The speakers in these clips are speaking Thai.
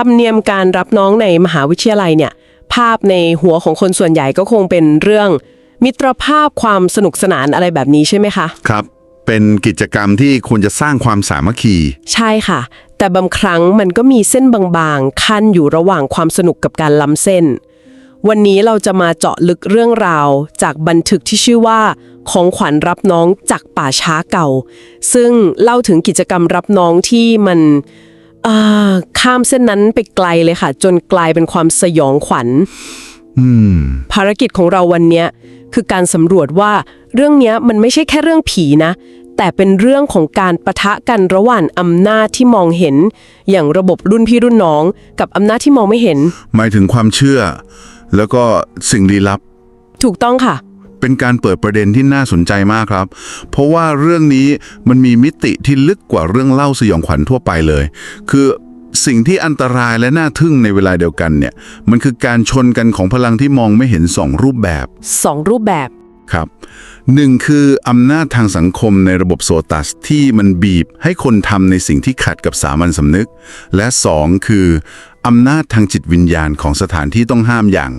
รรมเนียมการรับน้องในมหาวิทยาลัยเนี่ยภาพในหัวของคนส่วนใหญ่ก็คงเป็นเรื่อง มิตรภาพความสนุกสนานอะไรแบบนี้ใช่ไหมคะ ครับ เป็นกิจกรรมที่ควรจะสร้างความสามัคคี ใช่ค่ะ แต่บางครั้งมันก็มีเส้นบางๆ ขั้นอยู่ระหว่างความสนุกกับการล้ำเส้น วันนี้เราจะมาเจาะลึกเรื่องราว จากบันทึกที่ชื่อว่า ของขวัญรับน้องจากป่าช้าเก่า ซึ่งเล่าถึงกิจกรรมรับน้องที่มัน อ่าข้ามเส้นนั้นไปไกลเลยค่ะ จนกลายเป็นความสยองขวัญ อืม ภารกิจของเราวันเนี้ยคือการสำรวจว่าเรื่องเนี้ยมันไม่ใช่แค่เรื่องผีนะ แต่เป็นเรื่องของการปะทะกันระหว่างอำนาจที่มองเห็น อย่างระบบรุ่นพี่รุ่นน้อง กับอำนาจที่มองไม่เห็น หมายถึงความเชื่อ แล้วก็สิ่งลี้ลับ ถูกต้องค่ะ เป็นการเปิดประเด็นที่น่าสนใจมากครับ เพราะว่าเรื่องนี้มันมีมิติที่ลึกกว่าเรื่องเล่าสยองขวัญทั่วไปเลย คือสิ่งที่อันตรายและน่าทึ่งในเวลาเดียวกันเนี่ย มันคือการชนกันของพลังที่มองไม่เห็นสองรูปแบบสองรูปแบบครับหนึ่งคืออำนาจทางสังคมในระบบโซตัสที่มันบีบให้คนทำในสิ่งที่ขัดกับสามัญสำนึก และสองคืออำนาจทางจิตวิญญาณของสถานที่ต้องห้ามอย่าง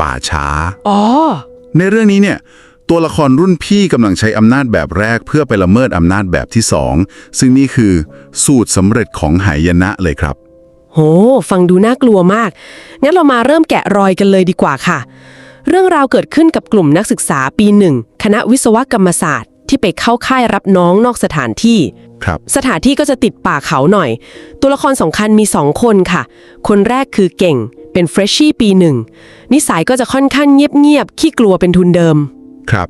ป่าช้า อ๋อ ในเรื่องนี้เนี่ยตัวละครรุ่นพี่กำลังใช้อำนาจแบบแรก เพื่อไปละเมิดอำนาจแบบที่สองซึ่งนี่คือสูตรสำเร็จของหายนะเลยครับ โห ฟังดูน่ากลัวมาก งั้นเรามาเริ่มแกะรอยกันเลยดีกว่าค่ะ เรื่องราวเกิดขึ้นกับกลุ่มนักศึกษาปีหนึ่งคณะวิศวกรรมศาสตร์ ที่ไปเข้าค่ายรับน้องนอกสถานที่ ครับ สถานที่ก็จะติดป่าเขาหน่อย ตัวละครสำคัญมีสองคนค่ะ คนแรกคือเก่ง เป็นเฟรชชี่ปีหนึ่งนิสัยก็จะค่อนข้างเงียบๆขี้กลัวเป็นทุนเดิม ครับ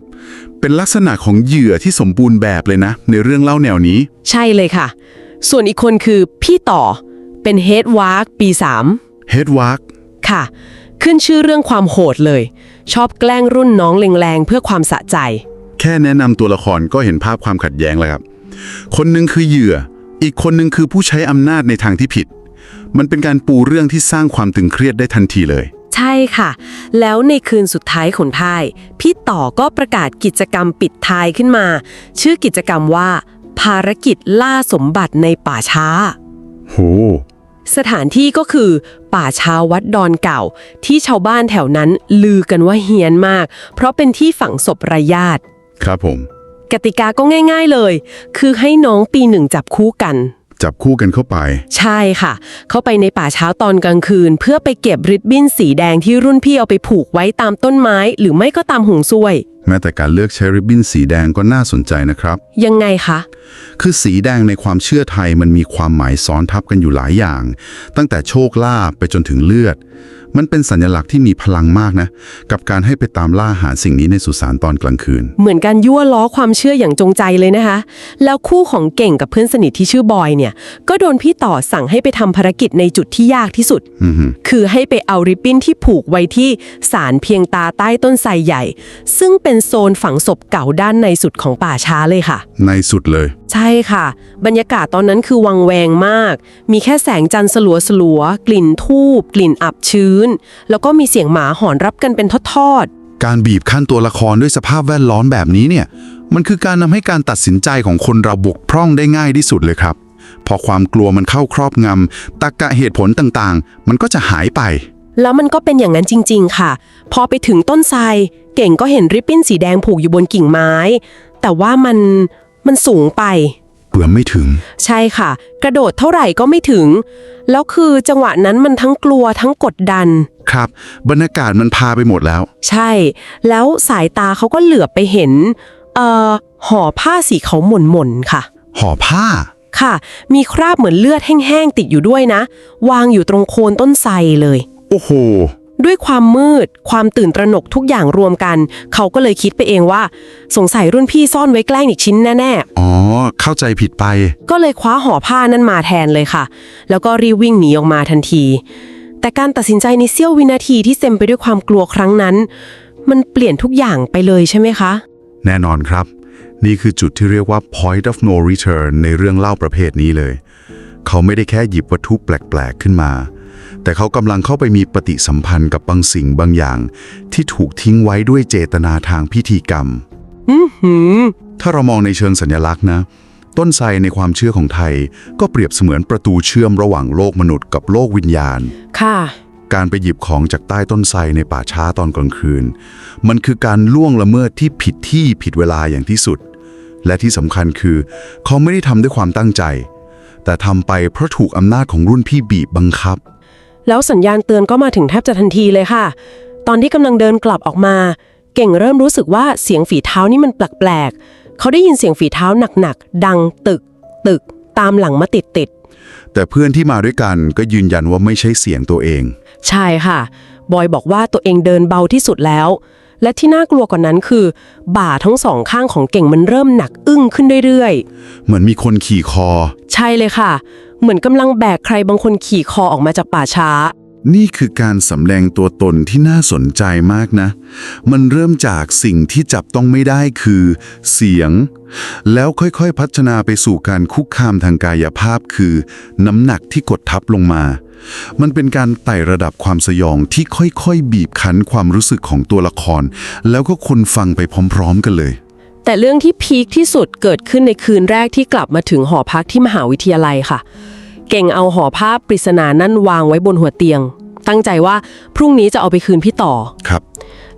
เป็นลักษณะของเหยื่อที่สมบูรณ์แบบเลยนะ ในเรื่องเล่าแนวนี้ ใช่เลยค่ะ ส่วนอีกคนคือพี่ต่อเป็นเฮดวาร์กปีสามเฮดวาร์กค่ะ ขึ้นชื่อเรื่องความโหดเลย ชอบแกล้งรุ่นน้องแรงๆเพื่อความสะใจ แค่แนะนำตัวละครก็เห็นภาพความขัดแย้งแล้วครับ คนหนึ่งคือเหยื่อ อีกคนหนึ่งคือผู้ใช้อำนาจในทางที่ผิด มันเป็นการปูเรื่องที่สร้างความตึงเครียดได้ทันทีเลย ใช่ค่ะ แล้วในคืนสุดท้ายของท้าย พี่ต่อก็ประกาศกิจกรรมปิดท้ายขึ้นมา ชื่อกิจกรรมว่า ภารกิจล่าสมบัติในป่าช้า โห สถานที่ก็คือ ป่าช้าวัดดอนเก่า ที่ชาวบ้านแถวนั้นลือกันว่าเฮี้ยนมาก เพราะเป็นที่ฝังศพรายญาติ ครับผม กติกาก็ง่าย ๆเลย คือให้น้องปีหนึ่งจับคู่กัน จับคู่กันเข้าไป ใช่ค่ะ เข้าไปในป่าเช้าตอนกลางคืน เพื่อไปเก็บริบบิ้นสีแดงที่รุ่นพี่เอาไปผูกไว้ตามต้นไม้ หรือไม่ก็ตามหุงซ้วย แม้แต่การเลือกใช้ริบบิ้นสีแดงก็น่าสนใจนะครับ ยังไงคะ คือสีแดงในความเชื่อไทยมันมีความหมายซ้อนทับกันอยู่หลายอย่าง ตั้งแต่โชคลาภไปจนถึงเลือด มันเป็นสัญลักษณ์ที่มีพลังมากนะ กับการให้ไปตามล่าหาสิ่งนี้ในสุสานตอนกลางคืน เหมือนการยั่วล้อความเชื่ออย่างจงใจเลยนะคะ แล้วคู่ของเก่งกับเพื่อนสนิทที่ชื่อบอยเนี่ย ก็โดนพี่ต่อสั่งให้ไปทำภารกิจในจุดที่ยากที่สุด อือฮึคือให้ไปเอาริบบิ้นที่ผูกไว้ที่ศาลเพียงตาใต้ต้นไทรใหญ่ ซึ่งเป็นโซนฝังศพเก่าด้านในสุดของป่าช้าเลยค่ะ ในสุดเลย ใช่ค่ะ บรรยากาศตอนนั้นคือวังแวงมาก มีแค่แสงจันทร์สลัวสลัวๆกลิ่นทูบกลิ่นอับชื้นแล้วก็มีเสียงหมาหอนรับกันเป็นทอดการบีบขั้นตัวละครด้วยสภาพแวดล้อมแบบนี้เนี่ย มันคือการนำให้การตัดสินใจของคนเราบกพร่องได้ง่ายที่สุดเลยครับ พอความกลัวมันเข้าครอบงำตรรกะเหตุผลต่างๆ มันก็จะหายไปๆแล้วมันก็เป็นอย่างนั้นจริง ๆ ค่ะ พอไปถึงต้นไทรเก่งก็เห็นริบบิ้นสีแดงผูกอยู่บนกิ่งไม้ แต่ว่ามันมันสูงไป เปื่อไม่ถึง ใช่ค่ะ กระโดดเท่าไหร่ก็ไม่ถึง แล้วคือจังหวะนั้นมันทั้งกลัวทั้งกดดัน ครับ บรรยากาศมันพาไปหมดแล้ว ใช่ แล้วสายตาเขาก็เหลือบไปเห็น เอ่อห่อผ้าสีเขาวหม่นๆค่ะ ห่อผ้า ค่ะ มีคราบเหมือนเลือดแห้งๆติดอยู่ด้วยนะ วางอยู่ตรงโคนต้นไทรเลย โอ้โห ด้วยความมืด ความตื่นตระหนกทุกอย่างรวมกัน เขาก็เลยคิดไปเองว่า สงสัยรุ่นพี่ซ่อนไว้แกล้งอีกชิ้นแน่อ๋อ เข้าใจผิดไป ๆ ก็เลยคว้าห่อผ้านั้นมาแทนเลยค่ะ แล้วก็รีบวิ่งหนีออกมาทันที แต่การตัดสินใจในเสี้ยววินาทีที่เต็มไปด้วยความกลัวครั้งนั้น มันเปลี่ยนทุกอย่างไปเลยใช่ไหมคะ แน่นอนครับ นี่คือจุดที่เรียกว่า point of no return ในเรื่องเล่าประเภทนี้เลย เขาไม่ได้แค่หยิบวัตถุแปลก ๆ ขึ้นมา แต่เขากำลังเข้าไปมีปฏิสัมพันธ์กับบางสิ่งบางอย่าง ที่ถูกทิ้งไว้ด้วยเจตนาทางพิธีกรรม อือหือ ถ้าเรามองในเชิงสัญลักษณ์นะ ต้นไทรในความเชื่อของไทย ก็เปรียบเสมือนประตูเชื่อมระหว่างโลกมนุษย์กับโลกวิญญาณ ค่ะ การไปหยิบของจากใต้ต้นไทรในป่าช้าตอนกลางคืน มันคือการล่วงละเมิดที่ผิดที่ผิดเวลาอย่างที่สุด และที่สำคัญคือ เขาไม่ได้ทำด้วยความตั้งใจ แต่ทำไปเพราะถูกอำนาจของรุ่นพี่บีบบังคับ แล้วสัญญาณเตือนก็มาถึงแทบจะทันทีเลยค่ะ ตอนที่กำลังเดินกลับออกมา เก่งเริ่มรู้สึกว่าเสียงฝีเท้านี่มันแปลกๆ เขาได้ยินเสียงฝีเท้าหนักๆ ดังตึก ตึก ตามหลังมาติดแต่เพื่อนที่มาด้วยกันก็ยืนยันว่าไม่ใช่เสียงตัวเองๆใช่ค่ะ บอยบอกว่าตัวเองเดินเบาที่สุดแล้ว และที่น่ากลัวกว่านั้นคือ บ่าทั้งสองข้างของเก่งมันเริ่มหนักอึ้งขึ้นเรื่อยๆเหมือนมีคนขี่คอใช่เลยค่ะ เหมือนกำลังแบกใครบางคนขี่คอออกมาจากป่าช้า นี่คือการสำแดงตัวตนที่น่าสนใจมากนะ มันเริ่มจากสิ่งที่จับต้องไม่ได้คือ เสียง แล้วค่อยๆพัฒนาไปสู่การคุกคามทางกายภาพคือ น้ำหนักที่กดทับลงมา มันเป็นการไต่ระดับความสยองที่ค่อยๆ บีบคั้นความรู้สึกของตัวละคร แล้วก็คนฟังไปพร้อมๆ กันเลย แต่เรื่องที่พีคที่สุดเกิดขึ้นในคืนแรกที่กลับมาถึงหอพักที่มหาวิทยาลัยค่ะ เก่งเอาห่อผ้าปริศนานั่นวางไว้บนหัวเตียง ตั้งใจว่าพรุ่งนี้จะเอาไปคืนพี่ต่อ ครับ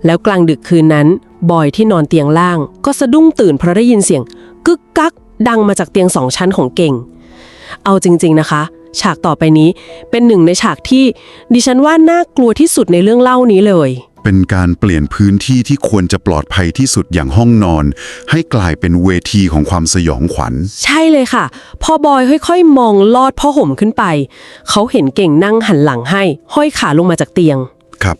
แล้วกลางดึกคืนนั้น บอยที่นอนเตียงล่าง ก็สะดุ้งตื่นเพราะได้ยินเสียง กึกกัก ดังมาจากเตียงสองชั้นของเก่ง เอาจริง ๆนะคะ ฉากต่อไปนี้เป็นหนึ่งในฉากที่ ดิฉันว่าน่ากลัวที่สุดในเรื่องเล่านี้เลย เป็นการเปลี่ยนพื้นที่ที่ควรจะปลอดภัยที่สุดอย่างห้องนอน ให้กลายเป็นเวทีของความสยองขวัญ ใช่เลยค่ะ พอบอยค่อยๆ มองลอดผ้าห่มขึ้นไป เขาเห็นเก่งนั่งหันหลังให้ ห้อยขาลงมาจากเตียง ครับ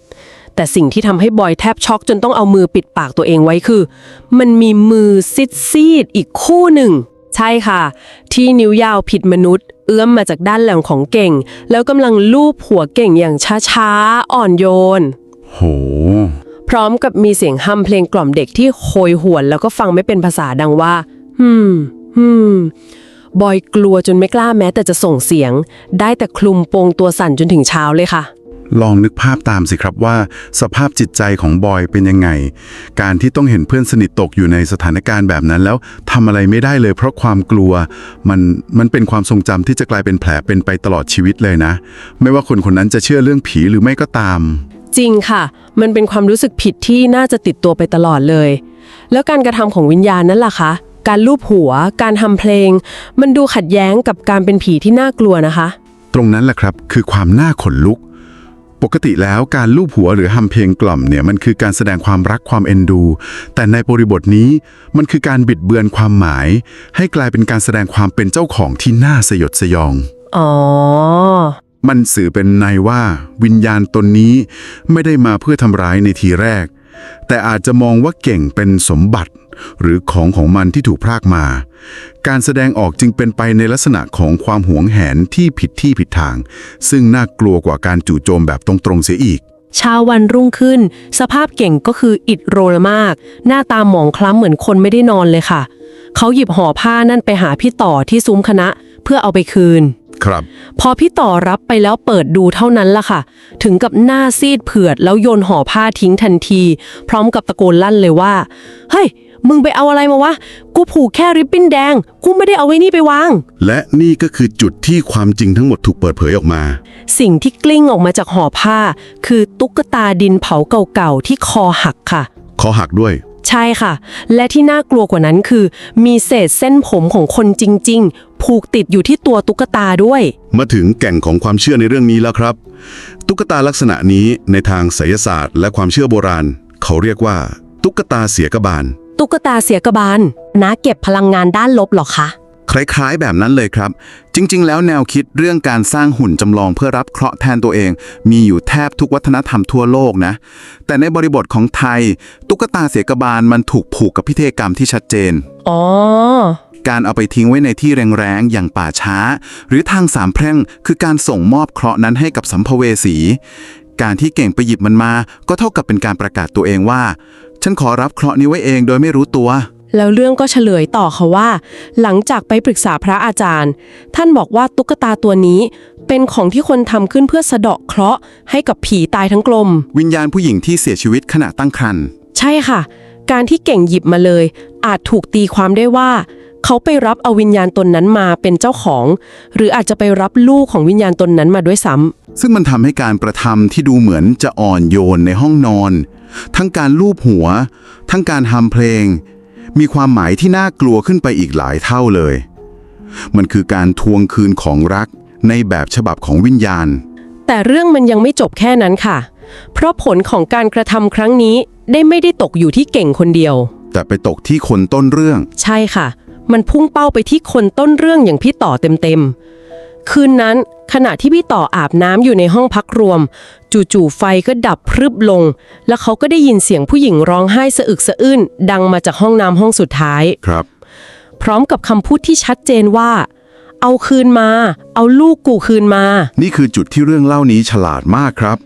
แต่สิ่งที่ทำให้บอยแทบช็อกจนต้องเอามือปิดปากตัวเองไว้คือ มันมีมือซิดซีดๆอีกคู่หนึ่ง ใช่ค่ะ ที่นิ้วยาวผิดมนุษย์ เอื้อมมาจากด้านหลังของเก่ง แล้วกำลังลูบหัวเก่งอย่างช้าๆอ่อนโยน โห พร้อมกับมีเสียงฮัมเพลงกล่อมเด็กที่โหยหวนแล้วก็ฟังไม่เป็นภาษาดังว่าฮึมฮึมบอยกลัวจนไม่กล้าแม้แต่จะส่งเสียง ได้แต่คลุมโปงตัวสั่นจนถึงเช้าเลยค่ะ ลองนึกภาพตามสิครับว่า สภาพจิตใจของบอยเป็นยังไง การที่ต้องเห็นเพื่อนสนิทตกอยู่ในสถานการณ์แบบนั้น แล้วทำอะไรไม่ได้เลย เพราะความกลัว มันมันเป็นความทรงจำที่จะกลายเป็นแผลเป็นไปตลอดชีวิตเลยนะ ไม่ว่าคนคนนั้นจะเชื่อเรื่องผีหรือไม่ก็ตาม จริงค่ะ มันเป็นความรู้สึกผิดที่น่าจะติดตัวไปตลอดเลย แล้วการกระทำของวิญญาณนั่นล่ะคะ การลูบหัว การทำเพลง มันดูขัดแย้งกับการเป็นผีที่น่ากลัวนะคะ ตรงนั้นแหละครับคือความน่าขนลุก ปกติแล้วการลูบหัวหรือฮัมเพลงกล่อมเนี่ยมันคือการแสดงความรักความเอ็นดู แต่ในบริบทนี้มันคือการบิดเบือนความหมาย ให้กลายเป็นการแสดงความเป็นเจ้าของที่น่าสยดสยอง อ๋อ มันสื่อเป็นในว่าวิญญาณตนนี้ไม่ได้มาเพื่อทำร้ายในทีแรก แต่อาจจะมองว่าเก่งเป็นสมบัติ หรือของของมันที่ถูกพรากมา การแสดงออกจึงเป็นไปในลักษณะของความหวงแหนที่ผิดที่ผิดทาง ซึ่งน่ากลัวกว่าการจู่โจมแบบตรงๆเสียอีกเช้าวันรุ่งขึ้น สภาพเก่งก็คืออิดโรยมาก หน้าตาหมองคล้ำเหมือนคนไม่ได้นอนเลยค่ะ เขาหยิบห่อผ้านั่นไปหาพี่ต่อที่ซุ้มคณะ เพื่อเอาไปคืน ครับ พอพี่ต่อรับไปแล้วเปิดดูเท่านั้นล่ะค่ะ ถึงกับหน้าซีดเผือดแล้วโยนห่อผ้าทิ้งทันที พร้อมกับตะโกนลั่นเลยว่า เฮ้ย มึงไปเอาอะไรมาวะ กูผูกแค่ริบบิ้นแดง กูไม่ได้เอาไว้นี่ไปวาง และนี่ก็คือจุดที่ความจริงทั้งหมดถูกเปิดเผยออกมา สิ่งที่กลิ้งออกมาจากห่อผ้า คือตุ๊กตาดินเผาเก่าๆที่คอหักค่ะ คอหักด้วย ใช่ค่ะ และที่น่ากลัวกว่านั้นคือ มีเศษเส้นผมของคนจริง ๆ ผูกติดอยู่ที่ตัวตุ๊กตาด้วย มาถึงแก่งของความเชื่อในเรื่องนี้แล้วครับ ตุ๊กตาลักษณะนี้ในทางไสยศาสตร์ และความเชื่อโบราณ เขาเรียกว่า ตุ๊กตาเสียกบาล ตุ๊กตาเสียกบาลนะเก็บพลังงานด้านลบเหรอคะ คล้ายๆ แบบนั้นเลยครับ จริง ๆ แล้วแนวคิดเรื่องการสร้างหุ่นจำลองเพื่อรับเคราะห์แทนตัวเอง มีอยู่แทบทุกวัฒนธรรมทั่วโลกนะ แต่ในบริบทของไทย ตุ๊กตาเสียกบาลมันถูกผูกกับพิธีกรรมที่ชัดเจน อ๋อ การเอาไปทิ้งไว้ในที่แรงๆ อย่างป่าช้า หรือทางสามแพร่งคือการส่งมอบเคราะห์นั้นให้กับสัมภเวสี การที่เก่งไปหยิบมันมา ก็เท่ากับเป็นการประกาศตัวเองว่า ฉันขอรับเคราะห์นี้ไว้เองโดยไม่รู้ตัว แล้วเรื่องก็เฉลยต่อค่ะว่า หลังจากไปปรึกษาพระอาจารย์ ท่านบอกว่าตุ๊กตาตัวนี้ เป็นของที่คนทำขึ้นเพื่อสะเดาะเคราะห์ให้กับผีตายทั้งกลม วิญญาณผู้หญิงที่เสียชีวิตขณะตั้งครรภ์ใช่ค่ะ การที่เก่งหยิบมาเลย อาจถูกตีความได้ว่า เขาเขาไปรับเอาวิญญาณตนนั้นมาเป็นเจ้าของ หรืออาจจะไปรับลูกของวิญญาณตนนั้นมาด้วยซ้ำ ซึ่งมันทำให้การประทำที่ดูเหมือนจะอ่อนโยนในห้องนอน ทั้งการลูบหัว ทั้งการทำเพลง มีความหมายที่น่ากลัวขึ้นไปอีกหลายเท่าเลย มันคือการทวงคืนของรักในแบบฉบับของวิญญาณ แต่เรื่องมันยังไม่จบแค่นั้นค่ะ เพราะผลของการกระทำครั้งนี้ได้ไม่ได้ตกอยู่ที่เก่งคนเดียว แต่ไปตกที่คนต้นเรื่อง ใช่ค่ะ มันพุ่งเป้าไปที่คนต้นเรื่องอย่างพี่ต่อเต็มๆ คืนนั้นขณะที่พี่ต่ออาบน้ำอยู่ในห้องพักรวม จู่ๆไฟก็ดับพรึบลง แล้วเขาก็ได้ยินเสียงผู้หญิงร้องไห้สะอึกสะอื้นดังมาจากห้องน้ำห้องสุดท้าย ครับ พร้อมกับคำพูดที่ชัดเจนว่า เอาคืนมา เอาลูกกูคืนมา นี่คือจุดที่เรื่องเล่านี้ฉลาดมากครับ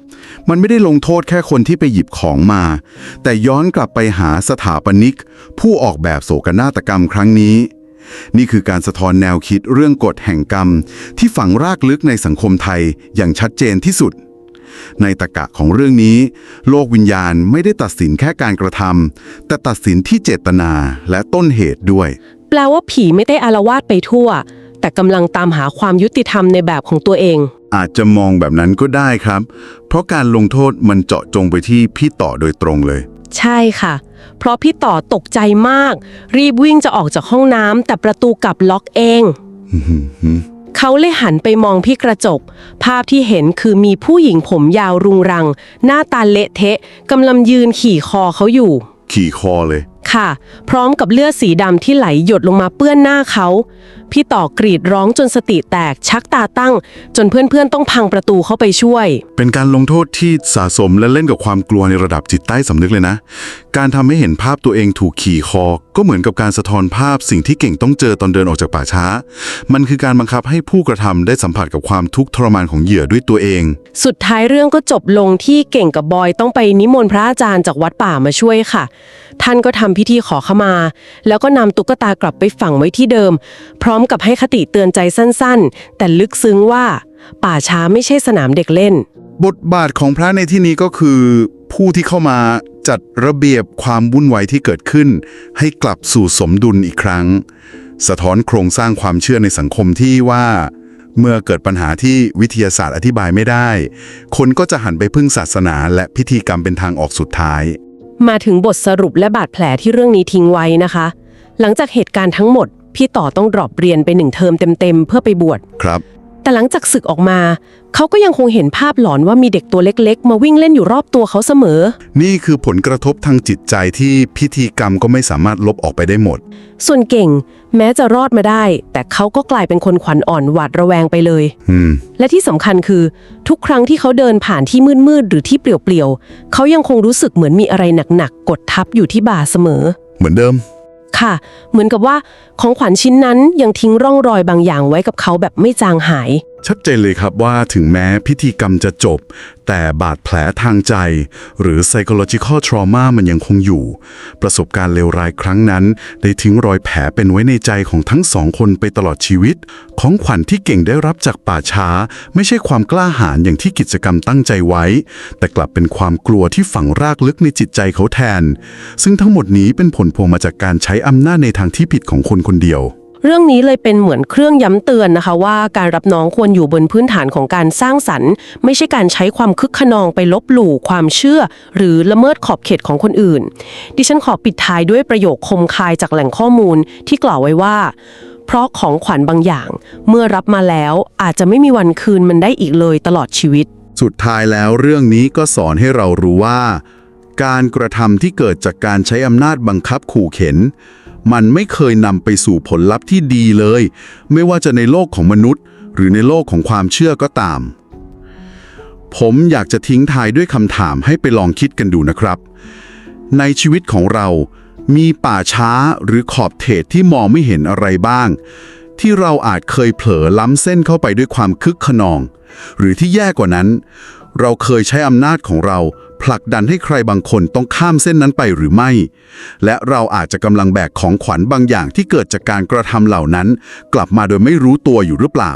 มันไม่ได้ลงโทษแค่คนที่ไปหยิบของมา แต่ย้อนกลับไปหาสถาปนิก ผู้ออกแบบโศกนาฏกรรมครั้งนี้ นี่คือการสะท้อนแนวคิดเรื่องกฎแห่งกรรม ที่ฝังรากลึกในสังคมไทยอย่างชัดเจนที่สุด ในตะกะของเรื่องนี้ โลกวิญญาณไม่ได้ตัดสินแค่การกระทำแต่ตัดสินที่เจตนาและต้นเหตุด้วย แปลว่าผีไม่ได้อารวาสไปทั่ว แต่กำลังตามหาความยุติธรรมในแบบของตัวเอง อาจจะมองแบบนั้นก็ได้ครับ เพราะการลงโทษมันเจาะจงไปที่พี่ต่อโดยตรงเลย ใช่ค่ะ เพราะพี่ต่อตกใจมาก รีบวิ่งจะออกจากห้องน้ำแต่ประตูกลับล็อกเอง เขาเลยหันไปมองพี่กระจก ภาพที่เห็นคือมีผู้หญิงผมยาวรุงรัง หน้าตาเละเทะกำลังยืนขี่คอเขาอยู่ ขี่คอเลย ค่ะ พร้อมกับเลือดสีดำที่ไหลหยดลงมาเปื้อนหน้าเขาพี่ต่อกรีดร้องจนสติแตกชักตาตั้ง จนเพื่อนๆต้องพังประตูเข้าไปช่วย เป็นการลงโทษที่สะสมและเล่นกับความกลัวในระดับจิตใต้สำนึกเลยนะ การทำให้เห็นภาพตัวเองถูกขี่คอ ก็เหมือนกับการสะท้อนภาพสิ่งที่เก่งต้องเจอตอนเดินออกจากป่าช้า มันคือการบังคับให้ผู้กระทำได้สัมผัสกับความทุกข์ทรมานของเหยื่อด้วยตัวเอง สุดท้ายเรื่องก็จบลงที่เก่งกับบอยต้องไปนิมนต์พระอาจารย์จากวัดป่ามาช่วยค่ะ ท่านก็ทำพิธีขอขมา แล้วก็นำตุ๊กตากลับไปฝังไว้ที่เดิมพร้อมกับให้คติเตือนใจสั้นๆ แต่ลึกซึ้งว่า ป่าช้าไม่ใช่สนามเด็กเล่น บทบาทของพระในที่นี้ก็คือ ผู้ที่เข้ามาจัดระเบียบความวุ่นวายที่เกิดขึ้น ให้กลับสู่สมดุลอีกครั้ง สะท้อนโครงสร้างความเชื่อในสังคมที่ว่า เมื่อเกิดปัญหาที่วิทยาศาสตร์อธิบายไม่ได้ คนก็จะหันไปพึ่งศาสนาและพิธีกรรมเป็นทางออกสุดท้าย มาถึงบทสรุปและบาดแผลที่เรื่องนี้ทิ้งไว้นะคะ หลังจากเหตุการณ์ทั้งหมด พี่ต่อต้องดรอปเรียนไปหนึ่งเทอมเต็มๆเพื่อไปบวช ครับ แต่หลังจากศึกออกมา เขาก็ยังคงเห็นภาพหลอนว่ามีเด็กตัวเล็กๆ มาวิ่งเล่นอยู่รอบตัวเขาเสมอ นี่คือผลกระทบทางจิตใจที่พิธีกรรมก็ไม่สามารถลบออกไปได้หมด ส่วนเก่ง แม้จะรอดมาได้ แต่เขาก็กลายเป็นคนขวัญอ่อนหวาดระแวงไปเลย อืม และที่สำคัญคือ ทุกครั้งที่เขาเดินผ่านที่มืดๆหรือที่เปลี่ยวๆเขายังคงรู้สึกเหมือนมีอะไรหนักๆกดทับอยู่ที่บ่าเสมอ เหมือนเดิม ค่ะ เหมือนกับว่าของขวัญชิ้นนั้นยังทิ้งร่องรอยบางอย่างไว้กับเขาแบบไม่จางหาย ชัดเจนเลยครับว่าถึงแม้พิธีกรรมจะจบ แต่บาดแผลทางใจ หรือ psychological trauma มันยังคงอยู่ ประสบการณ์เลวร้ายครั้งนั้น ได้ทิ้งรอยแผลเป็นไว้ในใจของทั้งสองคนไปตลอดชีวิต ของขวัญที่เก่งได้รับจากป่าช้า ไม่ใช่ความกล้าหาญอย่างที่กิจกรรมตั้งใจไว้ แต่กลับเป็นความกลัวที่ฝังรากลึกในจิตใจเขาแทน ซึ่งทั้งหมดนี้เป็นผลพวงมาจากการใช้อำนาจในทางที่ผิดของคนคนเดียว เรื่องนี้เลยเป็นเหมือนเครื่องย้ำเตือนนะคะว่าการรับน้องควรอยู่บนพื้นฐานของการสร้างสรรค์ ไม่ใช่การใช้ความคึกขนองไปลบหลู่ความเชื่อ หรือละเมิดขอบเขตของคนอื่น ดิฉันขอปิดท้ายด้วยประโยคคมคายจากแหล่งข้อมูลที่กล่าวไว้ว่า เพราะของขวัญบางอย่าง เมื่อรับมาแล้วอาจจะไม่มีวันคืนมันได้อีกเลยตลอดชีวิต สุดท้ายแล้วเรื่องนี้ก็สอนให้เรารู้ว่า การกระทำที่เกิดจากการใช้อำนาจบังคับขู่เข็น มันไม่เคยนำไปสู่ผลลัพธ์ที่ดีเลย ไม่ว่าจะในโลกของมนุษย์ หรือในโลกของความเชื่อก็ตาม ผมอยากจะทิ้งท้ายด้วยคำถามให้ไปลองคิดกันดูนะครับ ในชีวิตของเรา มีป่าช้าหรือขอบเขตที่มองไม่เห็นอะไรบ้าง ที่เราอาจเคยเผลอล้ำเส้นเข้าไปด้วยความคึกขนอง หรือที่แย่กว่านั้น เราเคยใช้อำนาจของเรา ผลักดันให้ใครบางคนต้องข้ามเส้นนั้นไปหรือไม่ และเราอาจจะกำลังแบกของขวัญบางอย่างที่เกิดจากการกระทำเหล่านั้น กลับมาโดยไม่รู้ตัวอยู่หรือเปล่า